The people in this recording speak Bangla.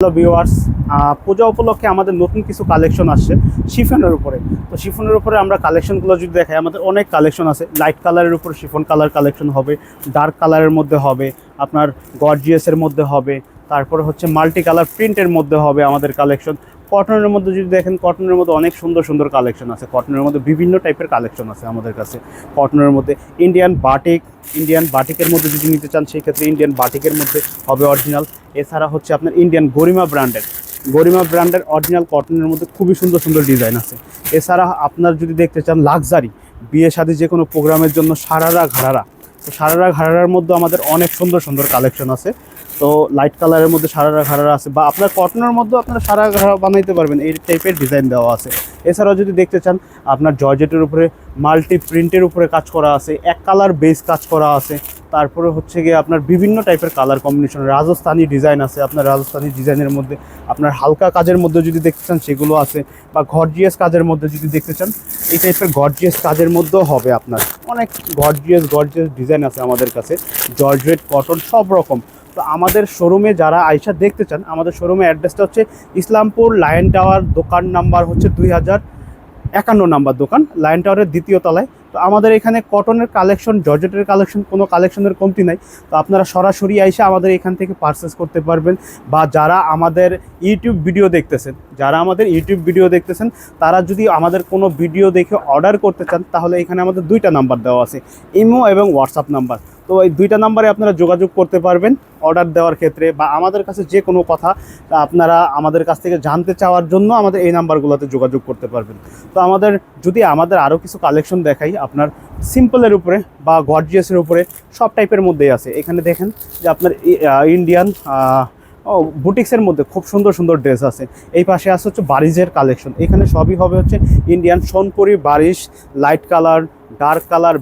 হ্যালো ভিউয়ার্স পূজা উপলক্ষে আমাদের নতুন কিছু কালেকশন আসছে শিফনের উপরে। তো শিফনের উপরে আমরা কালেকশনগুলো যদি দেখাই, আমাদের অনেক কালেকশন আছে। লাইট কালারের উপর শিফন কালার কালেকশন হবে ডার্ক কালারের মধ্যে হবে, আপনার গর্জিয়াসের মধ্যে হবে। তারপরে হচ্ছে মাল্টি কালার প্রিন্টের মধ্যে হবে আমাদের কালেকশন কটনের মধ্যে যদি দেখেন কটনের মধ্যে অনেক সুন্দর সুন্দর কালেকশন আছে। কটনের মধ্যে বিভিন্ন টাইপের কালেকশন আছে আমাদের কাছে। কটনের মধ্যে ইন্ডিয়ান বাটিক ইন্ডিয়ান বাটিকের মধ্যে যদি নিতে চান সেই ক্ষেত্রে ইন্ডিয়ান বাটিকের মধ্যে হবে অরিজিনাল এছাড়া হচ্ছে আপনার ইন্ডিয়ান গরিমা ব্র্যান্ডের গরিমা ব্র্যান্ডের অরিজিনাল কটনের মধ্যে খুবই সুন্দর সুন্দর ডিজাইন আছে। এছাড়া আপনার যদি দেখতে চান লাক্সারি বিয়ে শাদী যে কোনো প্রোগ্রামের জন্য সারারা ঘাড়ারা সারারা ঘাড়ার মধ্যে আমাদের অনেক সুন্দর সুন্দর কালেকশন আছে। তো লাইট কালারের মধ্যে সারারা ঘাড়ারা আছে বা আপনার কটনের মধ্যে আপনারা সারা ঘাড়া বানাইতে পারবেন, এই টাইপের ডিজাইন দেওয়া আছে। এছাড়াও যদি দেখতে চান, আপনার জর্জেটের উপরে মাল্টি প্রিন্টের উপরে কাজ করা আছে, এক কালার বেস কাজ করা আছে। তারপরে হচ্ছে গিয়ে আপনার বিভিন্ন টাইপের কালার কম্বিনেশন রাজস্থানি ডিজাইন আছে, আপনার রাজস্থানি ডিজাইনের মধ্যে, আপনার হালকা কাজের মধ্যে যদি দেখতে চান সেগুলো আছে, বা গর্জিয়াস কাজের মধ্যে যদি দেখতে চান, এই টাইপের গর্জিয়াস কাজের মধ্যেও হবে আপনার। অনেক গর্জিয়াস গর্জিয়াস ডিজাইন আছে আমাদের কাছে জর্জেট কটন সব রকম। তো আমাদের শোরুমে যারা আইসা দেখতে চান, আমাদের শোরুমে অ্যাড্রেসটা হচ্ছে ইসলামপুর লায়ন টাওয়ার, দোকান নাম্বার হচ্ছে দুই হাজার একান্ন নাম্বার দোকান, লায়ন টাওয়ারের দ্বিতীয় তলায়। আমাদের এখানে কটনের কালেকশন জর্জেটের কালেকশন কোনো কালেকশনের কমতি নাই। তো আপনারা সরাসরি এসে আমাদের এখান থেকে পারচেস করতে পারবেন বা যারা আমাদের ইউটিউব ভিডিও দেখতেছেন, যারা আমাদের ইউটিউব ভিডিও দেখতেছেন, তারা যদি আমাদের কোনো ভিডিও দেখে অর্ডার করতে চান, তাহলে এখানে আমাদের দুইটা নাম্বার দেওয়া আছে, ইমো এবং হোয়াটসঅ্যাপ নাম্বার তো এই দুইটা নাম্বারে আপনারা যোগাযোগ করতে পারবেন অর্ডার দেওয়ার ক্ষেত্রে বা আমাদের কাছে যে কোনো কথা আপনারা আমাদের কাছ থেকে জানতে চাওয়ার জন্য আমাদের এই নাম্বারগুলোতে যোগাযোগ করতে পারবেন। তো আমাদের যদি আমাদের আরও কিছু কালেকশন দেখাই, আপনার সিম্পলের উপরে বা গর্জিয়াসের উপরে সব টাইপের মধ্যেই আছে। এখানে দেখেন যে আপনার ইন্ডিয়ান ও বুটিক্সের মধ্যে খুব সুন্দর সুন্দর ড্রেস আছে। এই পাশে আছে হচ্ছে বারিজের কালেকশন এখানে সবই হবে হচ্ছে ইন্ডিয়ান সোনপুরি, বারিশ লাইট কালার ডার্ক কালার